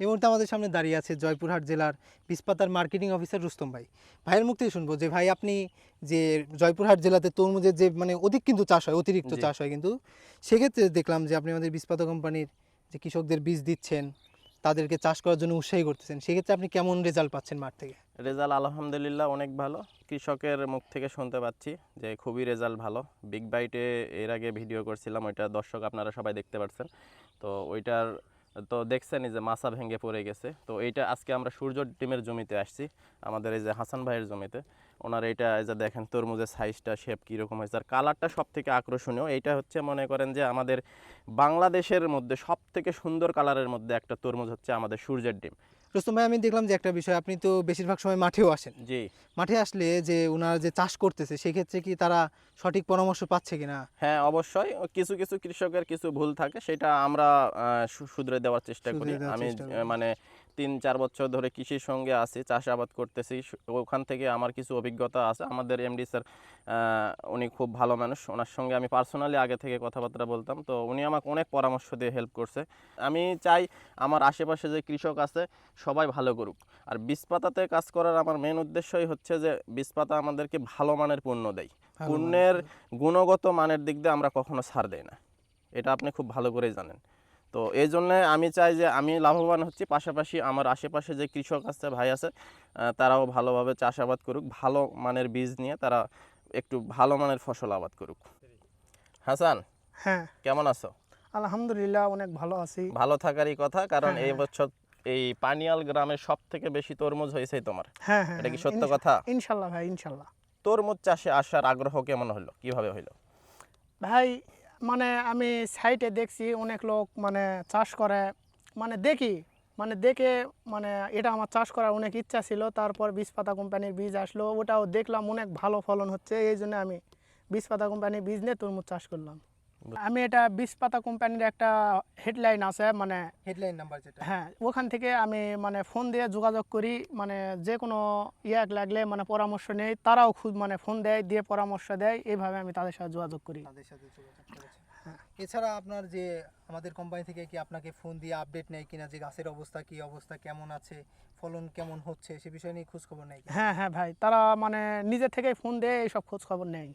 এই মুহূর্তে আমাদের সামনে দাঁড়িয়ে আছে জয়পুরহাট জেলার পিসপাতার মার্কেটিং অফিসার রুস্তম ভাই। ভাইয়ের মুখ থেকে শুনব যে ভাই আপনি যে জয়পুরহাট জেলাতে তরমুজের যে মানে অধিক কিন্তু চাষ হয় অতিরিক্ত চাষ হয় কিন্তু সেক্ষেত্রে দেখলাম যে আপনি আমাদের বিস্পাতা কোম্পানির যে কৃষকদের বীজ দিচ্ছেন তাদেরকে চাষ করার জন্য উৎসাহী করতেছেন সেক্ষেত্রে আপনি কেমন রেজাল্ট পাচ্ছেন মাঠ থেকে? রেজাল্ট আলহামদুলিল্লাহ অনেক ভালো। কৃষকের মুখ থেকে শুনতে পাচ্ছি যে খুবই রেজাল্ট ভালো। বিগ বাইটে এর আগে ভিডিও করছিলাম ওইটা দর্শক আপনারা সবাই দেখতে পাচ্ছেন তো ওইটার তো দেখছেন যে মাছা ভেঙে পড়ে গেছে। তো এইটা আজকে আমরা সূর্য ডিমের জমিতে আসছি, আমাদের এই যে হাসান ভাইয়ের জমিতে। ওনার এইটা, এই যে দেখেন তরমুজের সাইজটা শেপ কীরকম হয়েছে। আর কালারটা সব থেকে আকর্ষণীয়, এইটা হচ্ছে মনে করেন যে আমাদের বাংলাদেশের মধ্যে সব থেকে সুন্দর কালারের মধ্যে একটা তরমুজ হচ্ছে আমাদের সূর্যের ডিম। রুস্তম ভাই আমি দেখলাম যে একটা বিষয় আপনি তো বেশিরভাগ সময় মাঠেও আসেন। জি। মাঠে আসলে যে ওনারা যে চাষ করতেছে সেক্ষেত্রে কি তারা সঠিক পরামর্শ পাচ্ছে কিনা? হ্যাঁ অবশ্যই। কিছু কিছু কৃষকের কিছু ভুল থাকে সেটা আমরা শুধরে দেওয়ার চেষ্টা করি। আমি। মানে তিন চার বছর ধরে কৃষির সঙ্গে আছি চাষাবাদ করতেছি। ওখান থেকে আমার কিছু অভিজ্ঞতা আছে। আমাদের এমডি স্যার উনি খুব ভালো মানুষ। ওনার সঙ্গে আমি পার্সোনালি আগে থেকে কথাবার্তা বলতাম। তো উনি আমাকে অনেক পরামর্শ দিয়ে হেল্প করছে। আমি চাই আমার আশেপাশে যে কৃষক আছে সবাই ভালো করুক। আর বীজপাতাতে কাজ করার আমার মেন উদ্দেশ্যই হচ্ছে যে বীজপাতা আমাদেরকে ভালো মানের পণ্য দেয়। পণ্যের গুণগত মানের দিক দিয়ে আমরা কখনো ছাড় দেই না। এটা আপনি খুব ভালো করেই জানেন। তো এই জন্যে আমি চাই যে আমি লাভবান হচ্ছি। পাশাপাশি আমার আশেপাশে যে কৃষক আছে ভাই আছে তারাও ভালোভাবে চাষাবাদ করুক ভালো মানের বীজ নিয়ে তারা একটু ভালো মানের ফসল আবাদ করুক। হাসান হ্যাঁ। কেমন আছো? আলহামদুলিল্লাহ অনেক ভালো আছি। ভালো থাকারই কথা কারণ হ্যাঁ, এই হ্যাঁ। বছর এই পানিয়াল গ্রামের সব থেকে বেশি তরমুজ হয়েছে তোমার? হ্যাঁ হ্যাঁ এটা কি হ্যাঁ, সত্য কথা? ইনশাল্লাহ ভাই ইনশাল্লাহ। তরমুজ চাষে আসার আগ্রহ কেমন হলো? কীভাবে হইল? ভাই মানে আমি সাইটে দেখছি অনেক লোক মানে চাষ করে। মানে দেখি মানে দেখে মানে এটা আমার চাষ করার অনেক ইচ্ছা ছিল। তারপর বীজ পাতা কোম্পানির বীজ আসলো ওটাও দেখলাম অনেক ভালো ফলন হচ্ছে। এই জন্য আমি বীজ পাতা কোম্পানির বীজ নিয়ে তরমুজ চাষ করলাম। আমি এটা বীজ পাতা কোম্পানির একটা হেডলাইন আছে মানে হেডলাইন নাম্বার যেটা। হ্যাঁ ওখান থেকে আমি মানে ফোন দিয়ে যোগাযোগ করি মানে যে কোনো ইয়াক লাগলে মানে পরামর্শ নেই তারাও খুব মানে ফোন দেয় দিয়ে পরামর্শ দেয় এইভাবে আমি তাদের সাথে যোগাযোগ করি। তাদের সাথে যোগাযোগ করেছেন এছাড়া আপনার যে আমাদের কোম্পানি থেকে কি আপনাকে ফোন দিয়ে আপডেট নেয় কিনা যে গাছের অবস্থা কি অবস্থা কেমন আছে ফলন কেমন হচ্ছে সে বিষয় নিয়ে খোঁজ খবর নেয় হ্যাঁ হ্যাঁ ভাই তারা মানে নিজে থেকেই ফোন দিয়ে এইসব খোঁজ খবর নেই